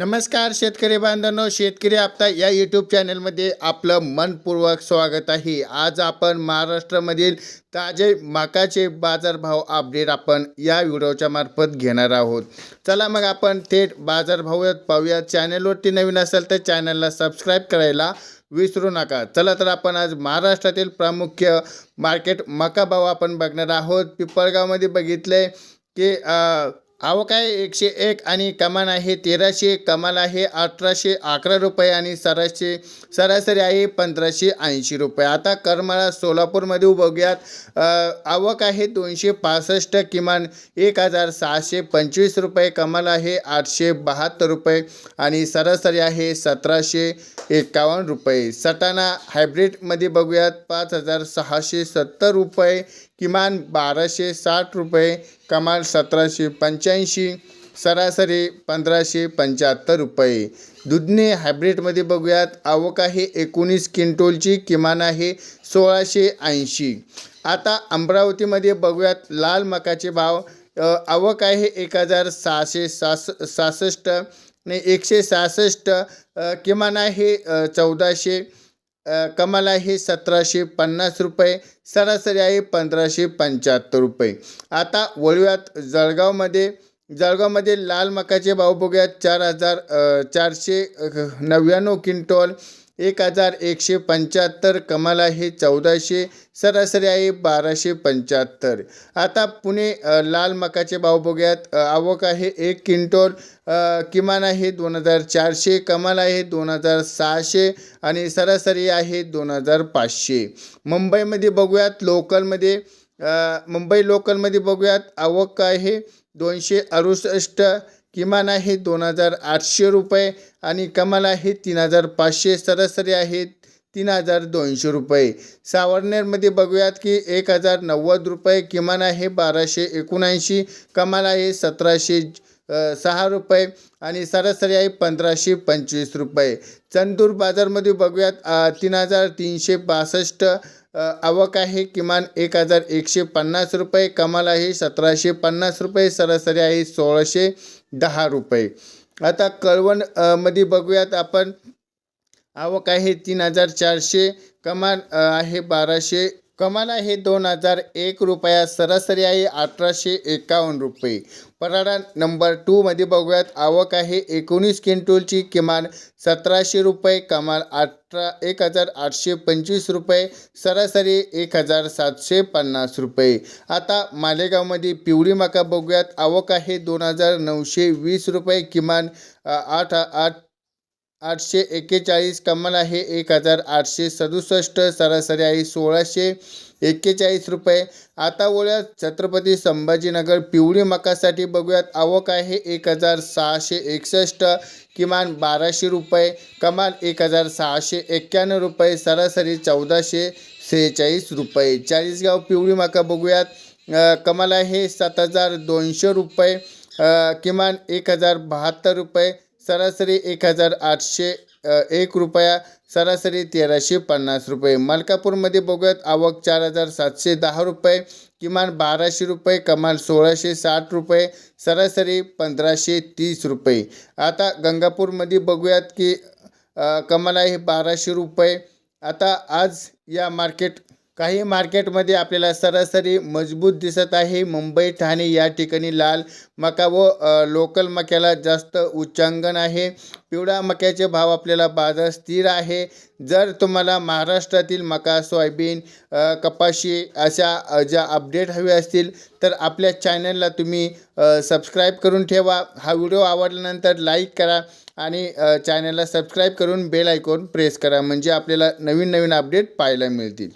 नमस्कार शेतकरी बांधवांनो शेतकरी आपता या यूट्यूब चॅनलमध्ये आपलं मनपूर्वक स्वागत आहे. आज आपण महाराष्ट्रामधील ताजे मकाचे बाजारभाव अपडेट आपण या व्हिडिओच्या मार्फत घेणार आहोत. चला मग आपण थेट बाजारभाव पाहूया. चॅनलवरती नवीन असेल तर चॅनलला सबस्क्राईब करायला विसरू नका. चला तर आपण आज महाराष्ट्रातील प्रामुख्य मार्केट मका भाव आपण बघणार आहोत. पिंपळगावमध्ये बघितले की आवक आहे एकशे एक आणि कमान आहे तेराशे कमाल आहे अठराशे अकरा रुपये आणि सराशे सरासरी आहे पंधराशे ऐंशी रुपये. आता करमाळा सोलापूरमध्ये बघूयात आवक आहे दोनशे पासष्ट किमान एक हजार सहाशे पंचवीस रुपये कमाल आहे आठशे बहात्तर रुपये आणि सरासरी आहे सतराशे एकावन्न रुपये. सटाणा हायब्रिडमध्ये बघूयात पाच हजार सहाशे सत्तर रुपये किमान बाराशे साठ रुपये कमाल सतराशे पंच्याऐंशी सरासरी पंधराशे पंच्याहत्तर रुपये. दुधने हायब्रिडमध्ये बघूयात आवक आहे एकोणीस क्विंटोलची किमान आहे सोळाशे ऐंशी. आता अमरावतीमध्ये बघूयात लाल मकाचे भाव आवक आहे एक हजार सहाशे सास सहासष्ट एकशे सहासष्ट किमान आहे चौदाशे कमाल आहे सतराशे पन्नास रुपये सरासरी आहे पंधराशे पंच्याहत्तर रुपये. आता वळूयात जळगावमध्ये. जळगावमध्ये लाल मकाचे भाव बघूयात. चार हजार चारशे नव्याण्णव क्विंटॉल एक हजार एकशे पंच्याहत्तर कमाल आहे चौदाशे सरासरी आहे बाराशे पंच्याहत्तर आता पुणे लाल मकाचे भाव बघूयात. आवक आहे एक क्विंटोल किमान आहे दोन हजार चारशे कमाल आहे दोन हजार सहाशे आणि सरासरी आहे दोन हजार पाचशे. मुंबईमध्ये बघूयात लोकलमध्ये मुंबई लोकलमध्ये बघूयात आवक आहे दोनशे अडुसष्ट किमान आहे दोन हजार आठशे रुपये आणि कमाल आहे तीन हजार पाचशे सरासरी आहे तीन हजार दोनशे रुपये. सावरनेरमध्ये बघूयात की एक हजार नव्वद रुपये किमान आहे बाराशे एकोणऐंशी कमाल आहे सतराशे सहा रुपये आणि सरासरी आहे पंधराशे पंचवीस रुपये. चंदूर बाजारमध्ये बघूयात तीन हजार तीनशे बासष्ट आवक आहे किमान एक हजार एकशे पन्नास रुपये कमाल आहे सतराशे पन्नास रुपये सरासरी आहे सोळाशे दहा रुपये. आता कळवणमध्ये बघूयात आपण आवक आहे तीन हजार चारशे कमाल आहे बाराशे कमाना हे दोन हजार एक रुपया सरासरी आहे अठराशे एकावन्न रुपये. पराडा नंबर टूमध्ये बघूयात. आवक आहे एकोणीस क्विंटोलची किमान सतराशे रुपये कमाल अठरा एक हजार आठशे पंचवीस रुपये सरासरी एक हजार सातशे पन्नास रुपये. आता मालेगावमध्ये पिवळी मका बघूयात. आवक आहे दोन हजार नऊशे वीस रुपये किमान आठ आठ आठशे एक्केचाळीस कमाल आहे. एक हजार आठशे सदुसष्ट सरासरी आहे. सोळाशे एक्केचाळीस रुपये. आता वळूयात छत्रपती संभाजीनगर पिवळी मकासाठी बघूयात. आवक आहे एक हजार सहाशे एकसष्ट किमान बाराशे रुपये. कमाल एक हजार सहाशे एक्क्याण्णव रुपये. सरासरी चौदाशे सेहेचाळीस रुपये. चाळीसगाव पिवळी मका बघूयात. कमाल आहे सात हजार दोनशे रुपये. किमान एक हजार बहात्तर रुपये. सरासरी एक हजार आठशे एक रुपया सरासरी तेराशे पन्नास रुपये. मलकापूरमध्ये बघूयात आवक चार हजार सातशे दहा रुपये किमान बाराशे रुपये कमाल सोळाशे साठ रुपये सरासरी पंधराशे तीस रुपये. आता गंगापूरमध्ये बघूयात की कमाल आहे बाराशे रुपये. आता आज या मार्केट काही मार्केटमध्ये आपल्याला सरासरी मजबूत दिसत आहे. मुंबई ठाणे या ठिकाणी लाल मका व लोकल मक्याला जास्त उच्चांकन आहे. पिवळा मक्याचे भाव आपल्याला बाजार स्थिर आहे. जर तुम्हाला महाराष्ट्रातील मका सोयाबीन कपाशी अशा ज्या अपडेट हवे असतील तर आपल्या चॅनलला तुम्ही सबस्क्राईब करून ठेवा. हा व्हिडिओ आवडल्यानंतर लाईक करा आणि चॅनलला सबस्क्राईब करून बेल आयकॉन प्रेस करा म्हणजे आपल्याला नवीन नवीन अपडेट पाहायला मिळतील.